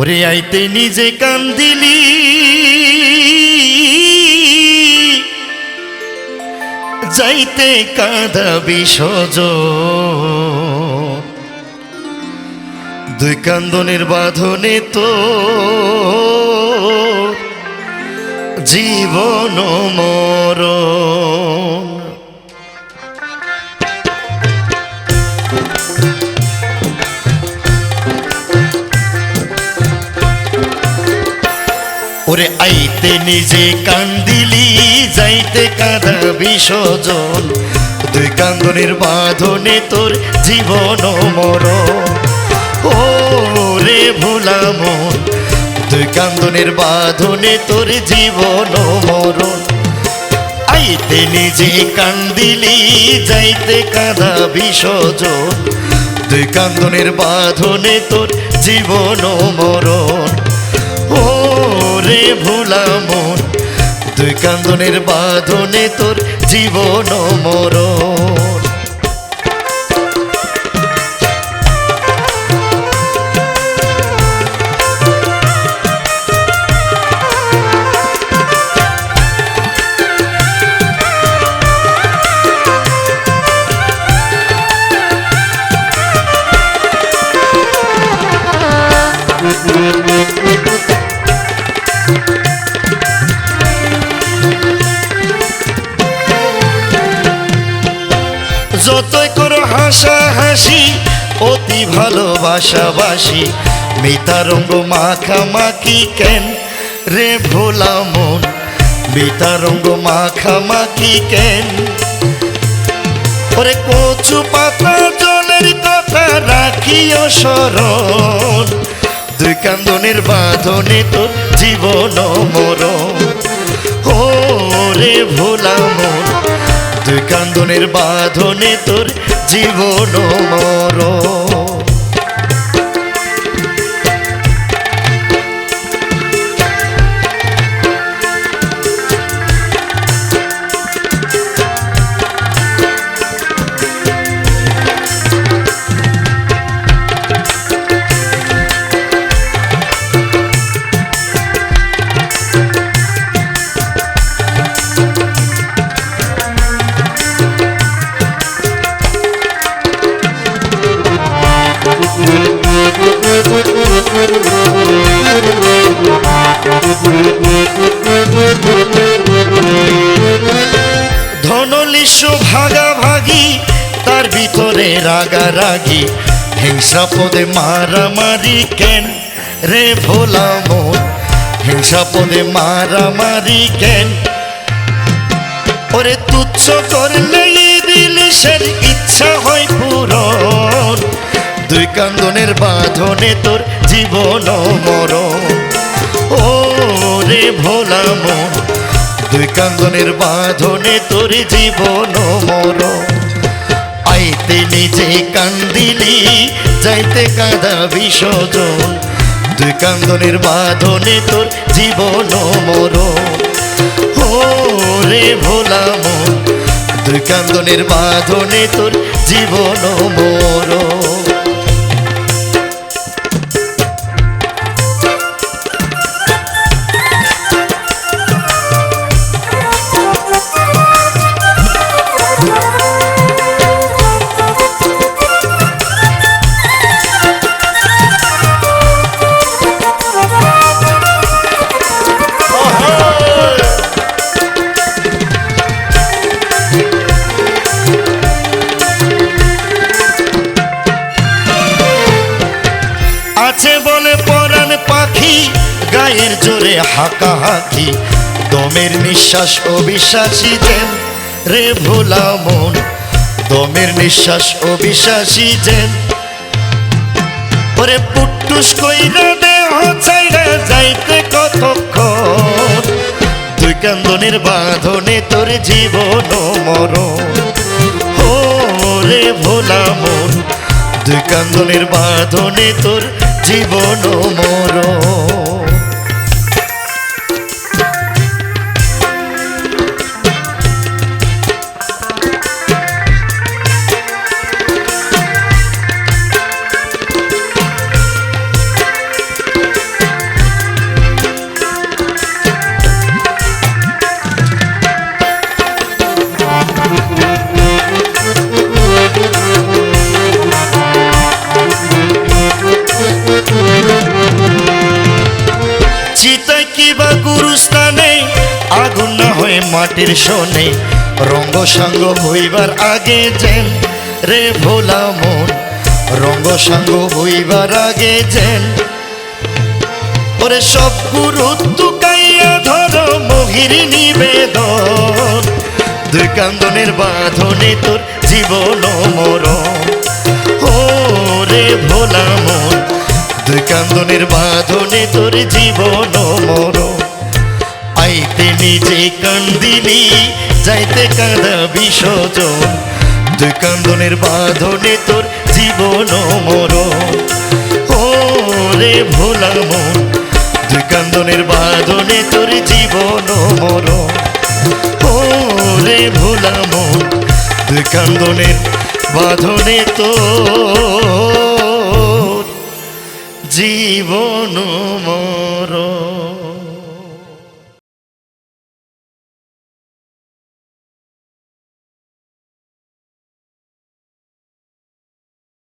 ওরে আইতে নিজে কান্দিলি। যাইতে কাঁদা সজ। দুই কান্দনের বাঁধনে তো জীবন মরণ ওরে আইতে নিজে কান্দিলি যাইতে কাঁদা বিসর্জন দুই কান্দনের বাঁধনে তোর জীবন মর ও রে ভোলা মন, দুই কান্দনের বাঁধনে তোর জীবন মরণ। আইতে নিজে কান্দিলি যাইতে কাঁদা বিসর্জন দুই কান্দনের বাঁধনে তোর জীবন মরণ। কান্দনের বাঁধনে তোর জীবন মরণ। যতই করো হাসা হাসি অতি ভালোবাসাবাসি মিতা রঙ্গ মাখামাখি কেন রে ভোলা মন? মিতা রঙ্গ মাখামাখি কেন? ওরে কচু পাতা জলের কথা রাখিও স্মরণ। দুই কান্দনের বাঁধনে তো জীবন মরণ ও রে ভোলা মন দুই কান্দনের বাঁধনে তোর জীবন মরণ। ভিতরে রাগারাগি, হিংসা পদে মারামারি কেন রে ভোলা মন হিংসা পদে মারামারি কেন? ওরে তুচ্ছ করলে ইলিশের ইচ্ছা হয় পূরণ। দুই কান্দনের বাঁধনে তোর জীবন মরণ। ও রে ভোলা মন দুই কান্দনের বাঁধনে তোর জীবন মরণ। আইতে নিজে কান্দিলি যাইতে কাঁদা বিসর্জন। দুই কান্দনের বাঁধনে তোর জীবন মরণ। ও রে ভোলা মন, দুই কান্দনের বাঁধনে তোর জীবন মরণ। আছে বলে পরাণ পাখি, গায়ের জোরে হাঁকা হাঁকি দমের নিঃশ্বাস অবিশ্বাসী যেন, রে ভোলা মন। দমের নিঃশ্বাস অবিশ্বাসী যেন। ওরে পুট্টুস কইরা দেহ চাইরা যাইতে কতক্ষণ? দুই কান্দনের বাঁধনে তোর জীবন মরণ। ও রে ভোলা মন দুই কান্দনের বাঁধনে তোর জীবন মরণ মাটির শোনে, রঙ্গ সাঙ্গ হইবার আগে যেন রে ভোলা মন, রঙ্গ সাঙ্গ হইবার আগে যেন। ওরে সব গুরুত্ব কাইয়া ধর মহির নিবেদন, দুই কান্দনের বাঁধনে তোর জীবন মরণ। ও রে ভোলা মন, দুই কান্দনের বাঁধনে তোর জীবন মরণ। আইতে নিজে কান্দিলি যাইতে কাঁদা বিসর্জন। দুই কান্দনের বাঁধনে তোর জীবন মরণ। ও রে ভোলা মন কান্দনের বাঁধনে তোর জীবন মরণ। ও রে ভোলা মন, দুই কান্দনের বাঁধনে তোর জীবন মরণ।